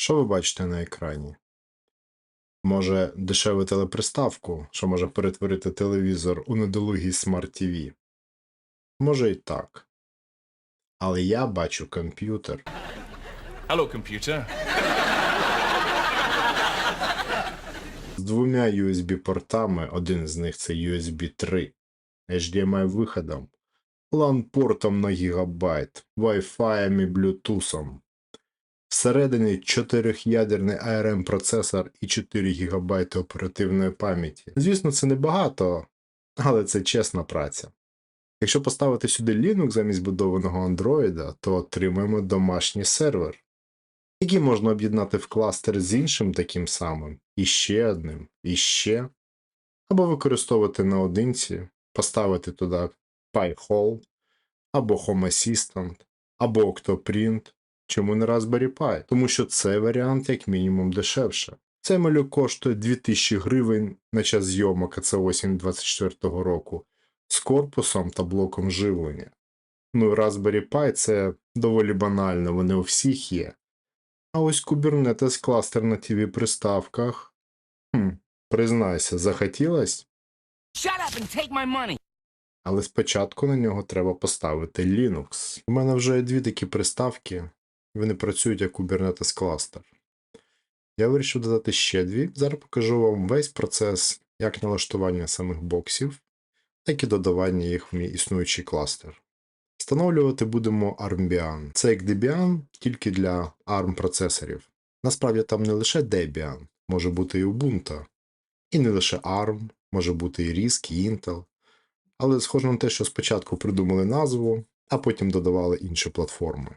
Що ви бачите на екрані? Може, дешеву телеприставку, що може перетворити телевізор у недолугий смарт TV? Може і так. Але я бачу комп'ютер. Hello, computer. з двома USB-портами, один з них це USB 3, HDMI виходом, LAN-портом на гігабайт, Wi-Fi і Bluetooth. Всередині 4-ядерний ARM процесор і 4 ГБ оперативної пам'яті. Звісно, це небагато, але це чесна праця. Якщо поставити сюди Linux замість будованого Android, то отримаємо домашній сервер, який можна об'єднати в кластер з іншим таким самим, і ще одним, і ще, або використовувати наодинці, поставити туди PyHole, або Home Assistant, або Octoprint, чому не Raspberry Pi, тому що це варіант як мінімум дешевше. Цей малюк коштує 2000 гривень на час зйомок, а це осінь 24 року, з корпусом та блоком живлення. Ну, і Raspberry Pi це доволі банально, вони у всіх є. А ось Kubernetes кластер на TV приставках. Хм, признайся, захотілось, Shut up and take my money. але спочатку на нього треба поставити Linux. У мене вже є дві такі приставки, вони працюють як Kubernetes кластер. Я вирішив додати ще дві. Зараз покажу вам весь процес як налаштування самих боксів, так і додавання їх в мій існуючий кластер. Встановлювати будемо Armbian. Це як Debian, тільки для ARM процесорів. Насправді там не лише Debian, може бути і Ubuntu. І не лише ARM, може бути і RISC, і Intel. Але схоже на те, що спочатку придумали назву, а потім додавали інші платформи.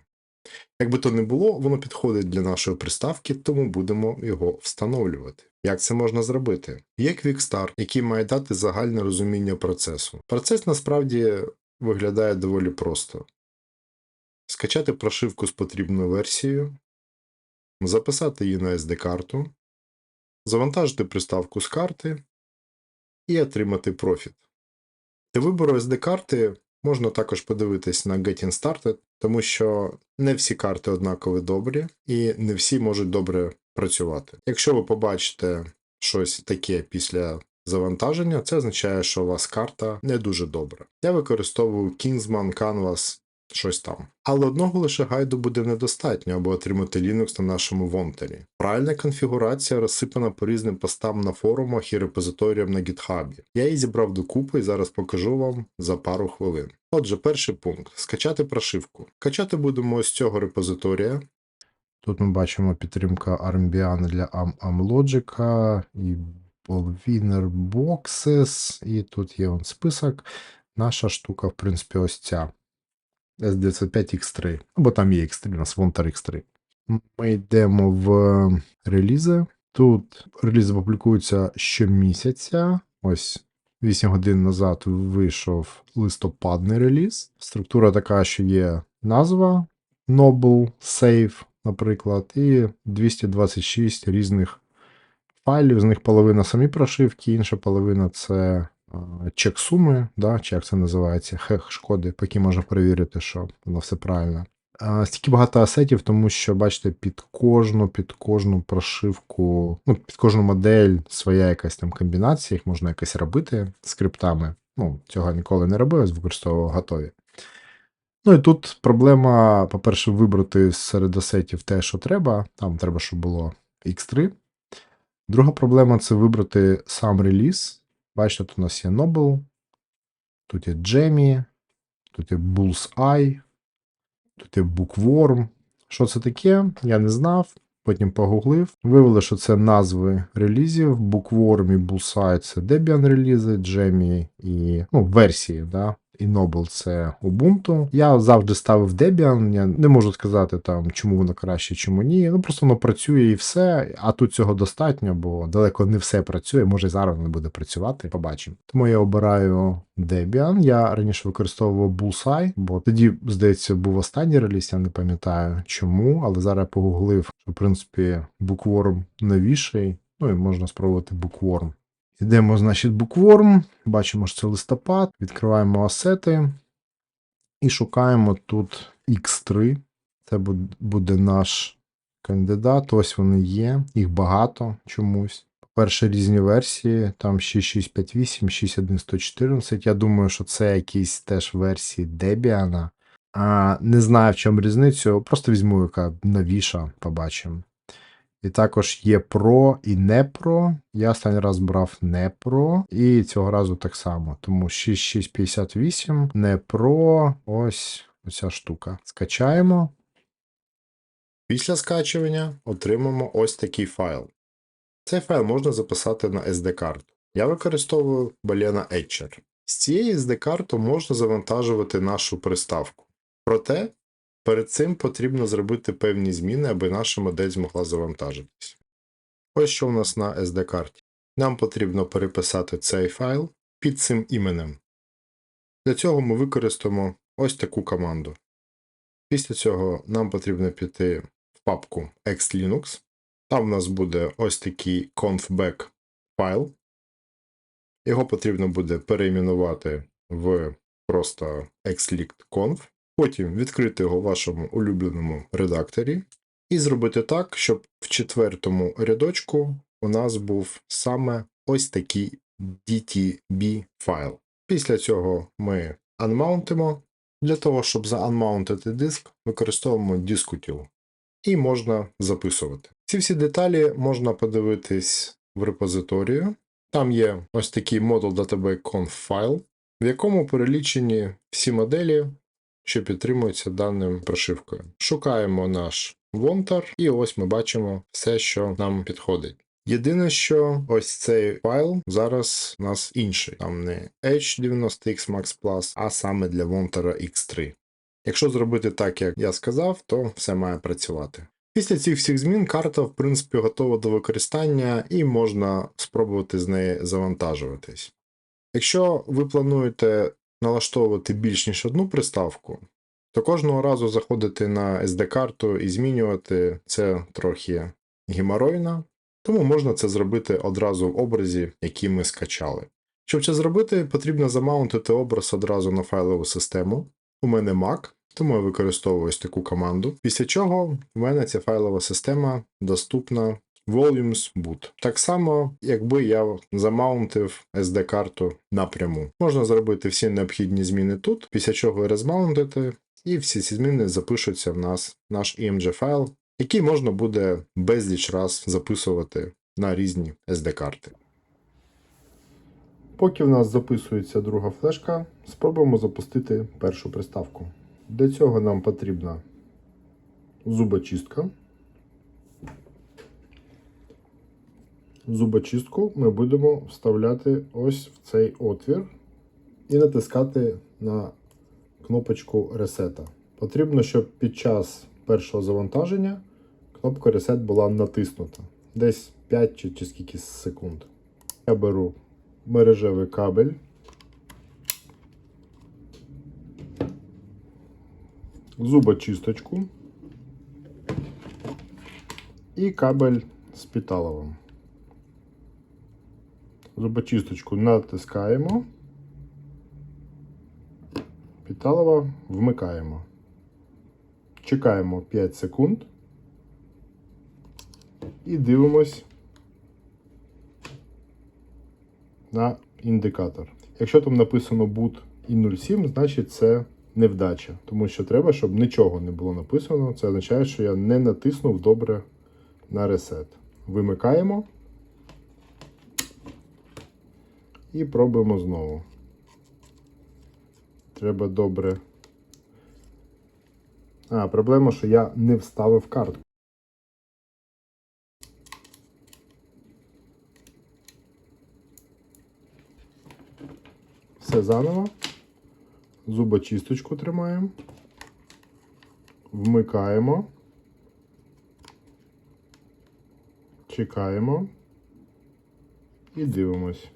Якби то не було, воно підходить для нашої приставки, тому будемо його встановлювати. Як це можна зробити? Є Quickstar, який має дати загальне розуміння процесу. Процес насправді виглядає доволі просто: скачати прошивку з потрібною версією, записати її на SD-карту, завантажити приставку з карти і отримати профіт. Для вибору SD-карти можна також подивитись на Getting Started, тому що не всі карти однаково добрі і не всі можуть добре працювати. Якщо ви побачите щось таке після завантаження, це означає, що у вас карта не дуже добра. Я використовую Kingsman Canvas, щось там. Але одного лише гайду буде недостатньо, аби отримати Linux на нашому вонтері. Правильна конфігурація розсипана по різним постам на форумах і репозиторіям на GitHub. Я її зібрав докупи і зараз покажу вам за пару хвилин. Отже, перший пункт скачати прошивку. Качати будемо ось цього репозиторія. Тут ми бачимо підтримка Armbian для Am Amlogic і Winner Boxes, і тут є он список. Наша штука, в принципі, ось ця. S905X3. Або там є X3, у нас Vonter X3. Ми йдемо в релізи. Тут релізи публікуються щомісяця. Ось 8 годин назад вийшов листопадний реліз. Структура така, що є назва Noble, Save, наприклад, і 226 різних файлів. З них половина самі прошивки, інша половина це чек суми, да, чи як це називається, хех шкоди, поки можна перевірити, що воно все правильно. Стільки багато асетів, тому що, бачите, під кожну, під кожну прошивку, ну, під кожну модель своя якась там комбінація, їх можна якось робити скриптами. Ну, цього ніколи не робив, використовував готові. Ну і тут проблема, по-перше, вибрати серед асетів те, що треба. Там треба, щоб було X3. Друга проблема це вибрати сам реліз. Бачите, тут у нас є Noble, тут є Джемі, тут є Bullseye, тут є Bookworm. Що це таке? Я не знав. Потім погуглив. Виявили, що це назви релізів. Bookworm і Bullseye це Debian релізи, Джемі і ну, версії, да? І Noble це Ubuntu. Я завжди ставив Debian, я не можу сказати, там, чому воно краще, чому ні. Ну просто воно працює і все. А тут цього достатньо, бо далеко не все працює. Може зараз не буде працювати. Побачимо. Тому я обираю Debian. Я раніше використовував Bullseye, бо тоді, здається, був останній реліз, я не пам'ятаю чому, але зараз я погуглив, що в принципі Bookworm новіший. Ну і можна спробувати Bookworm. Йдемо, значить, Bookworm, бачимо, що це листопад, відкриваємо асети і шукаємо тут X3. Це буде наш кандидат. Ось вони є, їх багато чомусь. По-перше, різні версії, там 6658, 61114. Я думаю, що це якісь теж версії Debian. А, не знаю, в чому різницю. Просто візьму, яка новіша, побачимо. І також є Pro і не Pro. Я останній раз брав не Pro, і цього разу так само. Тому 6658, не Pro, ось оця штука. Скачаємо. Після скачування отримаємо ось такий файл. Цей файл можна записати на SD-карту. Я використовую Balena Etcher. З цієї SD-карту можна завантажувати нашу приставку. Проте перед цим потрібно зробити певні зміни, аби наша модель змогла завантажитись. Ось що у нас на SD-карті. Нам потрібно переписати цей файл під цим іменем. Для цього ми використаємо ось таку команду. Після цього нам потрібно піти в папку Xlinux. Там в нас буде ось такий confback файл. Його потрібно буде перейменувати в просто xlict.conf. Потім відкрити його в вашому улюбленому редакторі і зробити так, щоб в четвертому рядочку у нас був саме ось такий DTB файл. Після цього ми анмаунтимо. Для того, щоб заанмаунтити диск, використовуємо дискутіл. І можна записувати. Ці всі деталі можна подивитись в репозиторію. Там є ось такий model database conf файл, в якому перелічені всі моделі, що підтримуються даним прошивкою. Шукаємо наш вонтар, і ось ми бачимо все, що нам підходить. Єдине, що ось цей файл зараз у нас інший. Там не H90X Max Plus, а саме для Вонтера X3. Якщо зробити так, як я сказав, то все має працювати. Після цих всіх змін карта, в принципі, готова до використання і можна спробувати з неї завантажуватись. Якщо ви плануєте налаштовувати більш ніж одну приставку, то кожного разу заходити на SD-карту і змінювати це трохи геморойно, тому можна це зробити одразу в образі, який ми скачали. Щоб це зробити, потрібно замаунтити образ одразу на файлову систему. У мене Mac, тому я використовую ось таку команду. Після чого в мене ця файлова система доступна Volumes Boot. Так само, якби я замаунтив SD-карту напряму. Можна зробити всі необхідні зміни тут, після чого розмаунтити, і всі ці зміни запишуться в нас наш img файл, який можна буде безліч раз записувати на різні SD-карти. Поки в нас записується друга флешка, спробуємо запустити першу приставку. Для цього нам потрібна зубочистка. Зубочистку ми будемо вставляти ось в цей отвір і натискати на кнопочку ресета. Потрібно, щоб під час першого завантаження кнопка Reset була натиснута. Десь 5 чи, чи скільки секунд. Я беру мережевий кабель. Зубочисточку і кабель з піталовим. Зубочисточку натискаємо, піталова вмикаємо. Чекаємо 5 секунд і дивимось на індикатор. Якщо там написано boot і 07, значить це невдача, тому що треба, щоб нічого не було написано. Це означає, що я не натиснув добре на ресет. Вимикаємо і пробуємо знову. Треба добре. А, проблема, що я не вставив картку. Все заново. Зубочисточку тримаємо. Вмикаємо. Чекаємо. І дивимось.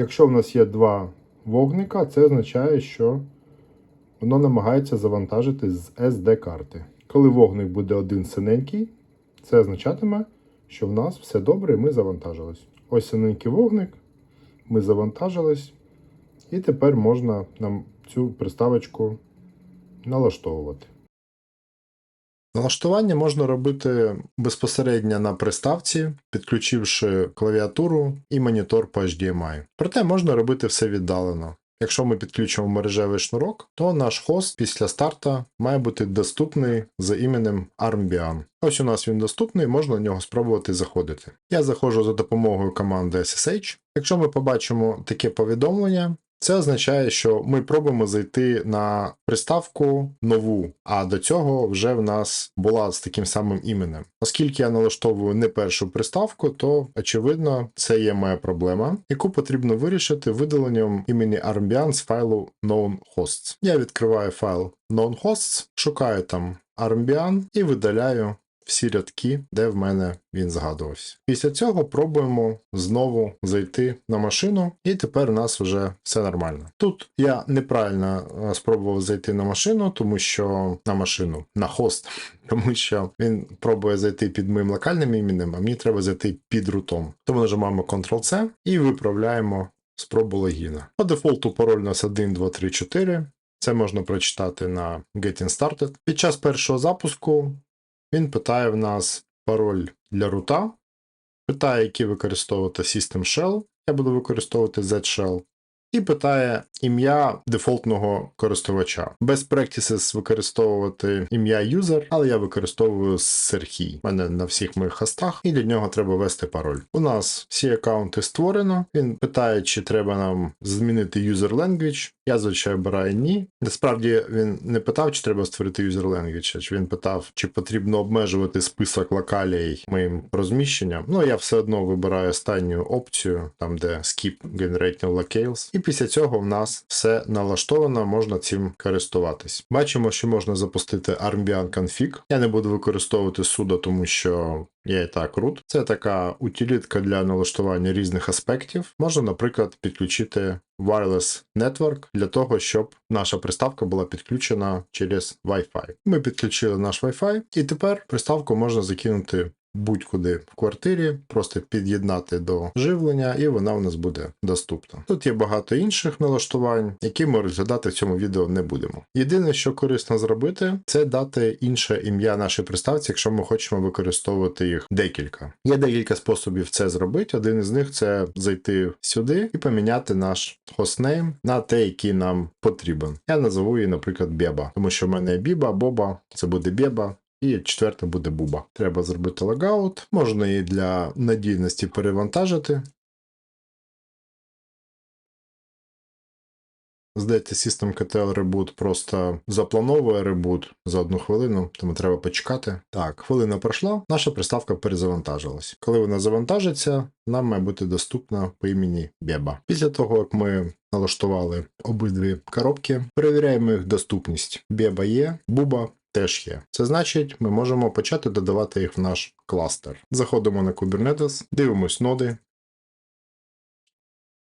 Якщо в нас є два вогника, це означає, що воно намагається завантажити з SD-карти. Коли вогник буде один синенький, це означатиме, що в нас все добре і ми завантажились. Ось синенький вогник, ми завантажились, і тепер можна нам цю приставочку налаштовувати. Налаштування можна робити безпосередньо на приставці, підключивши клавіатуру і монітор по HDMI. Проте можна робити все віддалено. Якщо ми підключимо мережевий шнурок, то наш хост після старта має бути доступний за іменем Armbian. Ось у нас він доступний, можна на нього спробувати заходити. Я заходжу за допомогою команди SSH. Якщо ми побачимо таке повідомлення, це означає, що ми пробуємо зайти на приставку нову, а до цього вже в нас була з таким самим іменем. Оскільки я налаштовую не першу приставку, то очевидно це є моя проблема, яку потрібно вирішити видаленням імені Armbian з файлу known hosts. Я відкриваю файл known hosts, шукаю там Armbian і видаляю всі рядки, де в мене він згадувався. Після цього пробуємо знову зайти на машину, і тепер у нас вже все нормально. Тут я неправильно е, спробував зайти на машину, тому що на машину, на хост, тому що він пробує зайти під моїм локальним іменем, а мені треба зайти під рутом. Тому нажимаємо Ctrl-C і виправляємо спробу логіна. По дефолту пароль у нас 1, 2, 3, 4. Це можна прочитати на Getting Started. Під час першого запуску він питає в нас пароль для рута, питає, який використовувати System Shell. Я буду використовувати Z-Shell. І питає ім'я дефолтного користувача. Без practices використовувати ім'я user, але я використовую Серхій. У мене на всіх моїх хостах, і для нього треба ввести пароль. У нас всі аккаунти створено. Він питає, чи треба нам змінити user language. Я звичайно обираю ні. Насправді він не питав, чи треба створити user language, а чи він питав, чи потрібно обмежувати список локалій моїм розміщенням. Ну я все одно вибираю останню опцію, там де skip generating locales. І після цього в нас все налаштовано, можна цим користуватись. Бачимо, що можна запустити Armbian config. Я не буду використовувати sudo, тому що я і так root. Це така утилітка для налаштування різних аспектів. Можна, наприклад, підключити wireless network для того, щоб наша приставка була підключена через Wi-Fi. Ми підключили наш Wi-Fi, і тепер приставку можна закинути будь-куди в квартирі, просто під'єднати до живлення, і вона у нас буде доступна. Тут є багато інших налаштувань, які ми розглядати в цьому відео не будемо. Єдине, що корисно зробити, це дати інше ім'я нашій приставці, якщо ми хочемо використовувати їх декілька. Є декілька способів це зробити. Один із них це зайти сюди і поміняти наш хостнейм на те, який нам потрібен. Я назову її, наприклад, Беба, тому що в мене є Біба, Боба, це буде Беба. І четверте буде буба. Треба зробити логаут. Можна її для надійності перевантажити. Здається, System KTL Reboot просто заплановує ребут за одну хвилину, тому треба почекати. Так, хвилина пройшла, наша приставка перезавантажилась. Коли вона завантажиться, нам має бути доступна по імені Беба. Після того, як ми налаштували обидві коробки, перевіряємо їх доступність. Беба є, буба теж є. Це значить, ми можемо почати додавати їх в наш кластер. Заходимо на Kubernetes, дивимось ноди.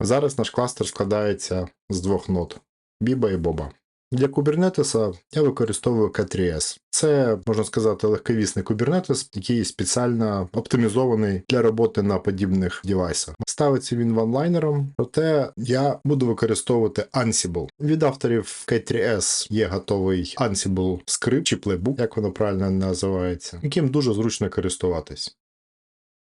Зараз наш кластер складається з двох нод Біба і Боба. Для Kubernetes я використовую K3S. Це, можна сказати, легковісний Kubernetes, який спеціально оптимізований для роботи на подібних девайсах. Ставиться він ванлайнером, проте я буду використовувати Ansible. Від авторів K3S є готовий Ansible скрипт чи плейбук, як воно правильно називається, яким дуже зручно користуватись.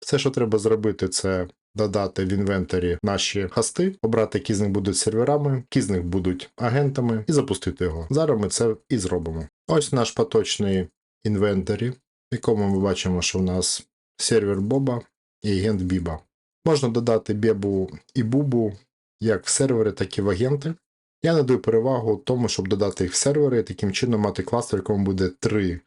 Все, що треба зробити, це додати в інвентарі наші хости, обрати, які з них будуть серверами, які з них будуть агентами, і запустити його. Зараз ми це і зробимо. Ось наш поточний інвентарі, в якому ми бачимо, що в нас сервер Боба і агент Біба. Можна додати Бебу і Бубу як в сервери, так і в агенти. Я надаю перевагу тому, щоб додати їх в сервери, таким чином мати кластер, в якому буде три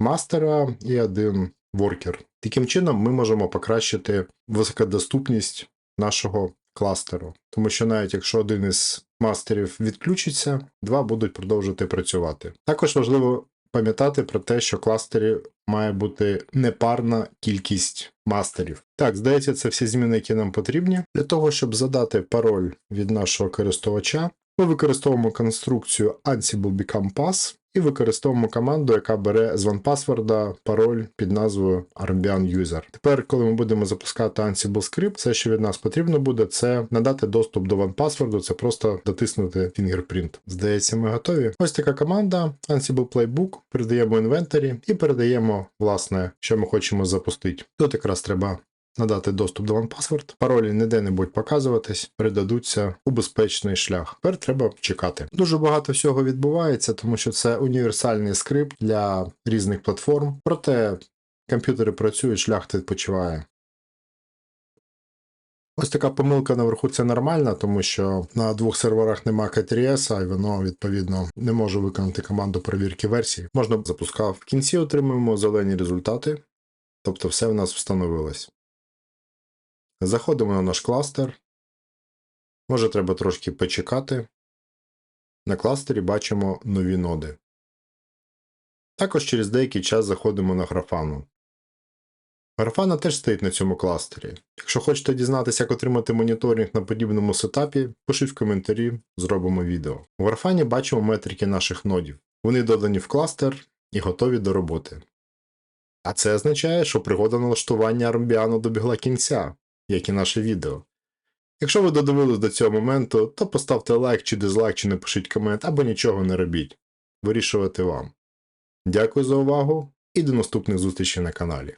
мастера і один воркер. Таким чином, ми можемо покращити високодоступність нашого кластеру. Тому що навіть якщо один із мастерів відключиться, два будуть продовжувати працювати. Також важливо пам'ятати про те, що кластері має бути непарна кількість мастерів. Так, здається, це всі зміни, які нам потрібні. Для того, щоб задати пароль від нашого користувача, Ми використовуємо конструкцію Ansible Become Pass і використовуємо команду, яка бере з OnePassword пароль під назвою Armbian User. Тепер, коли ми будемо запускати Ansible Script, все, що від нас потрібно буде, це надати доступ до OnePassword, це просто дотиснути fingerprint. Здається, ми готові. Ось така команда Ansible Playbook. Передаємо інвентарі і передаємо, власне, що ми хочемо запустити. Тут якраз треба надати доступ до OnePassword. Паролі не будуть показуватись, передадуться у безпечний шлях. Тепер треба чекати. Дуже багато всього відбувається, тому що це універсальний скрипт для різних платформ. Проте комп'ютери працюють, шлях відпочиває. Ось така помилка наверху це нормальна, тому що на двох серверах нема KTRS, і воно відповідно не може виконати команду перевірки версій. Можна запускав. В кінці отримуємо зелені результати, тобто все в нас встановилось. Заходимо на наш кластер. Може, треба трошки почекати. На кластері бачимо нові ноди. Також через деякий час заходимо на графану. Графана теж стоїть на цьому кластері. Якщо хочете дізнатися, як отримати моніторинг на подібному сетапі, пишіть в коментарі, зробимо відео. У графані бачимо метрики наших нодів. Вони додані в кластер і готові до роботи. А це означає, що пригода налаштування Армбіану добігла кінця як і наше відео. Якщо ви додивились до цього моменту, то поставте лайк чи дизлайк, чи напишіть комент, або нічого не робіть. Вирішувати вам. Дякую за увагу і до наступних зустрічей на каналі.